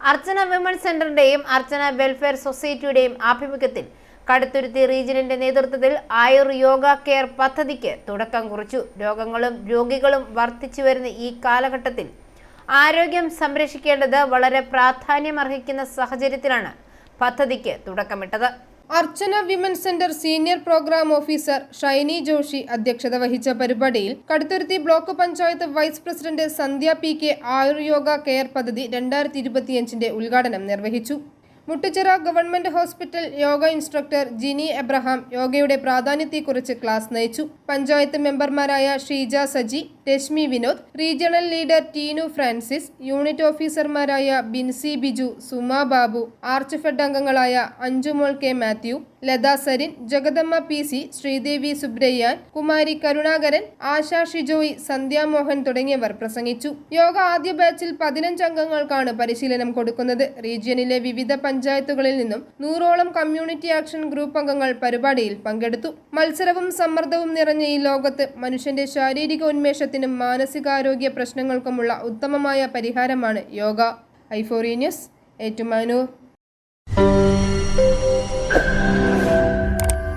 അർച്ചന women സെന്ററിന്റെയും അർച്ചന welfare സൊസൈറ്റിയുടെയും ആഭിമുഖ്യത്തിൽ കടുത്തുരുത്തി റീജിയനിന്റെ നേതൃത്വത്തിൽ ആയുർ yoga care പദ്ധതിക്ക് തുടക്കം കുറിച്ചു. രോഗങ്ങളും രോഗികളും വർദ്ധിച്ചു വരുന്ന ഈ കാലഘട്ടത്തിൽ ആരോഗ്യം സംരക്ഷിക്കേണ്ടത് വളരെ പ്രാധാന്യമർഹിക്കുന്ന സാഹചര്യത്തിലാണ് പദ്ധതിക്ക് തുടക്കമിട്ടത്. Archana women centre senior programme officer Shiny Joshy അധ്യക്ഷത വഹിച്ച പരിപാടിയിൽ Kaduthuruthy block panchayat vice president Sandhya P K Ayuryoga care പദ്ധതി രണ്ടായിരത്തി ഇരുപത്തിയഞ്ചിന്റെ ഉദ്ഘാടനം നിർവഹിച്ചു Muttuchira government hospital yoga instructor Jini Abraham യോഗയുടെ പ്രാധാന്യത്തെക്കുറിച്ച് ക്ലാസ് നയിച്ചു. പഞ്ചായത്ത് മെമ്പർമാരായ Sheeja Saji Reshmi Vinod regional leader Teenu Francis unit ഓഫീസർമാരായ ബിൻസി ബിജു സുമാ ബാബു ആർച്ച് ഫെഡ് അംഗങ്ങളായ Anjumol K Mathew Latha Sarin Jagadamma P C Sreedevi Subrayyan Kumari Karunakaran Asha Shijoy Sandhyamohan തുടങ്ങിയവർ പ്രസംഗിച്ചു. യോഗ ആദ്യ ബാച്ചിൽ പതിനഞ്ച് അംഗങ്ങൾക്കാണ് പരിശീലനം കൊടുക്കുന്നത്. റീജിയനിലെ വിവിധ പഞ്ചായത്തുകളിൽ നിന്നും നൂറോളം കമ്മ്യൂണിറ്റി ആക്ഷൻ ഗ്രൂപ്പ് അംഗങ്ങൾ പരിപാടിയിൽ പങ്കെടുത്തു. മത്സരവും സമ്മർദ്ദവും നിറഞ്ഞ ഈ ലോകത്ത് മനുഷ്യന്റെ ശാരീരിക ഉന്മേഷത്തിനും മാനസികാരോഗ്യ പ്രശ്നങ്ങൾക്കുമുള്ള ഉത്തമമായ പരിഹാരമാണ് യോഗ. ഐഫോറി ന്യൂസ് ഏറ്റുമാനൂർ.